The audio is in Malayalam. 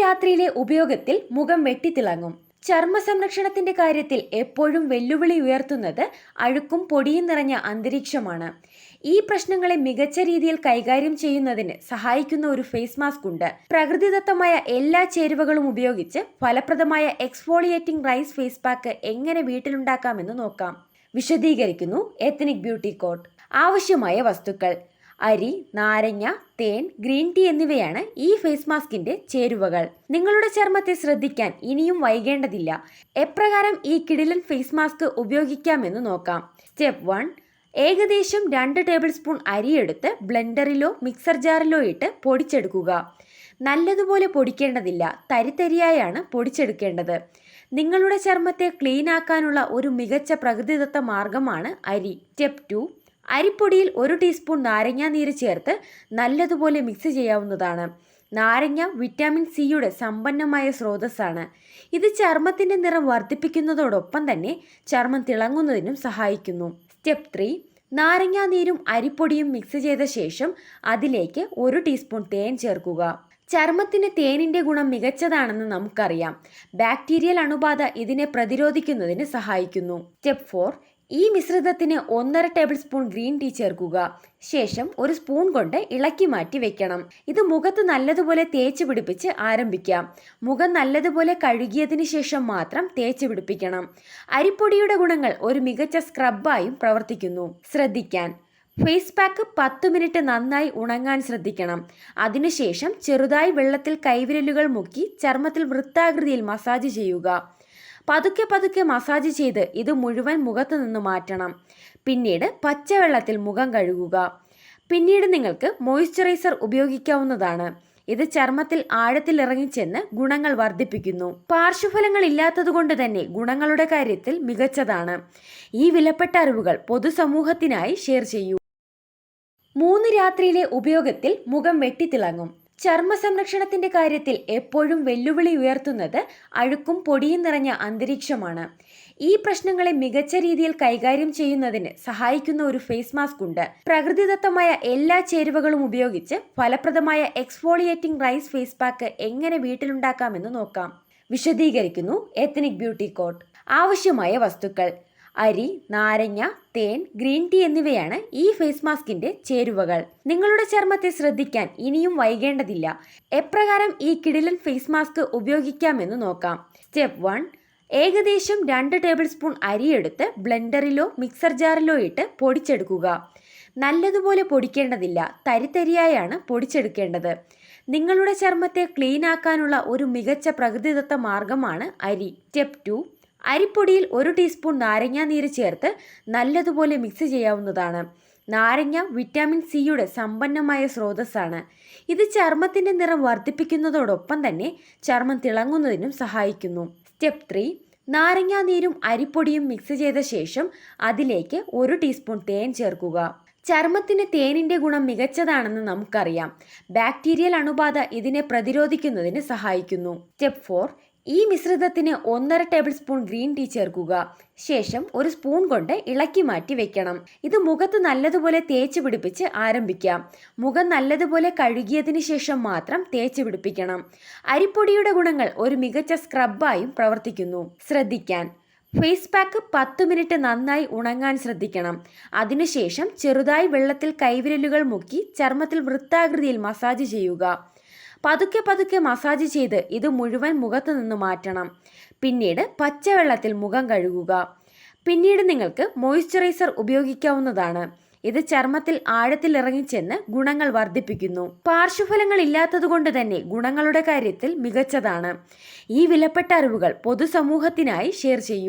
രാത്രിയിലെ ഉപയോഗത്തിൽ മുഖം വെട്ടിത്തിളങ്ങും. ചർമ്മ സംരക്ഷണത്തിന്റെ കാര്യത്തിൽ എപ്പോഴും വെല്ലുവിളി ഉയർത്തുന്നത് അഴുക്കും പൊടിയും നിറഞ്ഞ അന്തരീക്ഷമാണ്. ഈ പ്രശ്നങ്ങളെ മികച്ച രീതിയിൽ കൈകാര്യം ചെയ്യുന്നതിന് സഹായിക്കുന്ന ഒരു ഫേസ് മാസ്ക് ഉണ്ട്. പ്രകൃതിദത്തമായ എല്ലാ ചേരുവകളും ഉപയോഗിച്ച് ഫലപ്രദമായ എക്സ്ഫോളിയേറ്റിംഗ് റൈസ് ഫേസ് പാക്ക് എങ്ങനെ വീട്ടിലുണ്ടാക്കാമെന്ന് നോക്കാം. വിശദീകരിക്കുന്നു എത്നിക് ബ്യൂട്ടി കോട്ട് ആവശ്യമായ വസ്തുക്കൾ. അരി നാരങ്ങ തേൻ ഗ്രീൻ ടീ എന്നിവയാണ് ഈ ഫേസ് മാസ്കിന്റെ ചേരുവകൾ. നിങ്ങളുടെ ചർമ്മത്തെ ശ്രദ്ധിക്കാൻ ഇനിയും വൈകേണ്ടതില്ല. എപ്രകാരം ഈ കിടിലൻ ഫേസ് മാസ്ക് ഉപയോഗിക്കാമെന്ന് നോക്കാം. സ്റ്റെപ്പ് വൺ ഏകദേശം രണ്ട് ടേബിൾ സ്പൂൺ അരിയെടുത്ത് ബ്ലെൻഡറിലോ മിക്സർ ജാറിലോ ഇട്ട് പൊടിച്ചെടുക്കുക. നല്ലതുപോലെ പൊടിക്കേണ്ടതില്ല. തരിതരിയായാണ് പൊടിച്ചെടുക്കേണ്ടത്. നിങ്ങളുടെ ചർമ്മത്തെ ക്ലീൻ ആക്കാനുള്ള ഒരു മികച്ച പ്രകൃതിദത്ത മാർഗമാണ് അരി. സ്റ്റെപ്പ് ടു അരിപ്പൊടിയിൽ ഒരു ടീസ്പൂൺ നാരങ്ങ നീര് ചേർത്ത് നല്ലതുപോലെ മിക്സ് ചെയ്യാവുന്നതാണ്. നാരങ്ങ വിറ്റാമിൻ സിയുടെ സമ്പന്നമായ സ്രോതസ്സാണ്. ഇത് ചർമ്മത്തിന്റെ നിറം വർദ്ധിപ്പിക്കുന്നതോടൊപ്പം തന്നെ ചർമ്മം തിളങ്ങുന്നതിനും സഹായിക്കുന്നു. സ്റ്റെപ്പ് ത്രീ നാരങ്ങാ നീരും അരിപ്പൊടിയും മിക്സ് ചെയ്ത ശേഷം അതിലേക്ക് ഒരു ടീസ്പൂൺ തേൻ ചേർക്കുക. ചർമ്മത്തിന് തേനിന്റെ ഗുണം മികച്ചതാണെന്ന് നമുക്കറിയാം. ബാക്ടീരിയൽ അണുബാധ ഇതിനെ പ്രതിരോധിക്കുന്നതിന് സഹായിക്കുന്നു. സ്റ്റെപ്പ് ഫോർ ഈ മിശ്രിതത്തിന് ഒന്നര ടേബിൾ സ്പൂൺ ഗ്രീൻ ടീ ചേർക്കുക. ശേഷം ഒരു സ്പൂൺ കൊണ്ട് ഇളക്കി മാറ്റി വെക്കണം. ഇത് മുഖത്ത് നല്ലതുപോലെ തേച്ച് പിടിപ്പിച്ച് ആരംഭിക്കാം. മുഖം നല്ലതുപോലെ കഴുകിയതിന് ശേഷം മാത്രം തേച്ച് പിടിപ്പിക്കണം. അരിപ്പൊടിയുടെ ഗുണങ്ങൾ ഒരു മികച്ച സ്ക്രബായും പ്രവർത്തിക്കുന്നു. ശ്രദ്ധിക്കാൻ. ഫേസ് പാക്ക് പത്ത് മിനിറ്റ് നന്നായി ഉണങ്ങാൻ ശ്രദ്ധിക്കണം. അതിനുശേഷം ചെറുതായി വെള്ളത്തിൽ കൈവിരലുകൾ മുക്കി ചർമ്മത്തിൽ വൃത്താകൃതിയിൽ മസാജ് ചെയ്യുക. പതുക്കെ പതുക്കെ മസാജ് ചെയ്ത് ഇത് മുഴുവൻ മുഖത്ത് നിന്ന് മാറ്റണം. പിന്നീട് പച്ചവെള്ളത്തിൽ മുഖം കഴുകുക. പിന്നീട് നിങ്ങൾക്ക് മോയ്സ്ചറൈസർ ഉപയോഗിക്കാവുന്നതാണ്. ഇത് ചർമ്മത്തിൽ ആഴത്തിൽ ഇറങ്ങിച്ചെന്ന് ഗുണങ്ങൾ വർദ്ധിപ്പിക്കുന്നു. പാർശ്വഫലങ്ങൾ ഇല്ലാത്തതുകൊണ്ട് തന്നെ ഗുണങ്ങളുടെ കാര്യത്തിൽ മികച്ചതാണ്. ഈ വിലപ്പെട്ട അറിവുകൾ പൊതുസമൂഹത്തിനായി ഷെയർ ചെയ്യൂ. മൂന്ന് രാത്രിയിലെ ഉപയോഗത്തിൽ മുഖം വെട്ടിത്തിളങ്ങും. ചർമ്മ സംരക്ഷണത്തിന്റെ കാര്യത്തിൽ എപ്പോഴും വെല്ലുവിളി ഉയർത്തുന്നത് അഴുക്കും പൊടിയും നിറഞ്ഞ അന്തരീക്ഷമാണ്. ഈ പ്രശ്നങ്ങളെ മികച്ച രീതിയിൽ കൈകാര്യം ചെയ്യുന്നതിന് സഹായിക്കുന്ന ഒരു ഫേസ് മാസ്ക് ഉണ്ട്. പ്രകൃതിദത്തമായ എല്ലാ ചേരുവകളും ഉപയോഗിച്ച് ഫലപ്രദമായ എക്സ്ഫോളിയേറ്റിംഗ് റൈസ് ഫേസ് പാക്ക് എങ്ങനെ വീട്ടിലുണ്ടാക്കാമെന്ന് നോക്കാം. വിശദീകരിക്കുന്നു എത്നിക് ബ്യൂട്ടി കോട്ട്. ആവശ്യമായ വസ്തുക്കൾ. അരി നാരങ്ങ തേൻ ഗ്രീൻ ടീ എന്നിവയാണ് ഈ ഫേസ് മാസ്കിന്റെ ചേരുവകൾ. നിങ്ങളുടെ ചർമ്മത്തെ ശ്രദ്ധിക്കാൻ ഇനിയും വൈകേണ്ടതില്ല. എപ്രകാരം ഈ കിടിലൻ ഫേസ് മാസ്ക് ഉപയോഗിക്കാമെന്ന് നോക്കാം. സ്റ്റെപ്പ് വൺ ഏകദേശം രണ്ട് ടേബിൾ സ്പൂൺ അരിയെടുത്ത് ബ്ലെൻഡറിലോ മിക്സർ ജാറിലോ ഇട്ട് പൊടിച്ചെടുക്കുക. നല്ലതുപോലെ പൊടിക്കേണ്ടതില്ല. തരിതരിയായാണ് പൊടിച്ചെടുക്കേണ്ടത്. നിങ്ങളുടെ ചർമ്മത്തെ ക്ലീൻ ആക്കാനുള്ള ഒരു മികച്ച പ്രകൃതിദത്ത മാർഗമാണ് അരി. സ്റ്റെപ്പ് ടു അരിപ്പൊടിയിൽ ഒരു ടീസ്പൂൺ നാരങ്ങാ നീര് ചേർത്ത് നല്ലതുപോലെ മിക്സ് ചെയ്യാവുന്നതാണ്. നാരങ്ങ വിറ്റാമിൻ സിയുടെ സമ്പന്നമായ സ്രോതസ്സാണ്. ഇത് ചർമ്മത്തിന്റെ നിറം വർദ്ധിപ്പിക്കുന്നതോടൊപ്പം തന്നെ ചർമ്മം തിളങ്ങുന്നതിനും സഹായിക്കുന്നു. Step three. നാരങ്ങാ നീരും അരിപ്പൊടിയും മിക്സ് ചെയ്ത ശേഷം അതിലേക്ക് ഒരു ടീസ്പൂൺ തേൻ ചേർക്കുക. ചർമ്മത്തിന് തേനിന്റെ ഗുണം മികച്ചതാണെന്ന് നമുക്കറിയാം. ബാക്ടീരിയൽ അണുബാധ ഇതിനെ പ്രതിരോധിക്കുന്നതിന് സഹായിക്കുന്നു. സ്റ്റെപ്പ് ഫോർ ഈ മിശ്രിതത്തിന് ഒന്നര ടേബിൾ സ്പൂൺ ഗ്രീൻ ടീ ചേർക്കുക. ശേഷം ഒരു സ്പൂൺ കൊണ്ട് ഇളക്കി മാറ്റി വെക്കണം. ഇത് മുഖത്ത് നല്ലതുപോലെ തേച്ച് പിടിപ്പിച്ച് ആരംഭിക്കാം. മുഖം നല്ലതുപോലെ കഴുകിയതിന് ശേഷം മാത്രം തേച്ച് പിടിപ്പിക്കണം. അരിപ്പൊടിയുടെ ഗുണങ്ങൾ ഒരു മികച്ച സ്ക്രബായും പ്രവർത്തിക്കുന്നു. ശ്രദ്ധിക്കാൻ. ഫേസ് പാക്ക് പത്ത് മിനിറ്റ് നന്നായി ഉണങ്ങാൻ ശ്രദ്ധിക്കണം. അതിനുശേഷം ചെറുതായി വെള്ളത്തിൽ കൈവിരലുകൾ മുക്കി ചർമ്മത്തിൽ വൃത്താകൃതിയിൽ മസാജ് ചെയ്യുക. പതുക്കെ പതുക്കെ മസാജ് ചെയ്ത് ഇത് മുഴുവൻ മുഖത്ത് നിന്ന് മാറ്റണം. പിന്നീട് പച്ചവെള്ളത്തിൽ മുഖം കഴുകുക. പിന്നീട് നിങ്ങൾക്ക് മോയ്സ്ചറൈസർ ഉപയോഗിക്കാവുന്നതാണ്. ഇത് ചർമ്മത്തിൽ ആഴത്തിൽ ഇറങ്ങിച്ചെന്ന് ഗുണങ്ങൾ വർദ്ധിപ്പിക്കുന്നു. പാർശ്വഫലങ്ങൾ ഇല്ലാത്തതുകൊണ്ട് തന്നെ ഗുണങ്ങളുടെ കാര്യത്തിൽ മികച്ചതാണ്. ഈ വിലപ്പെട്ട അറിവുകൾ പൊതുസമൂഹത്തിനായി ഷെയർ ചെയ്യൂ.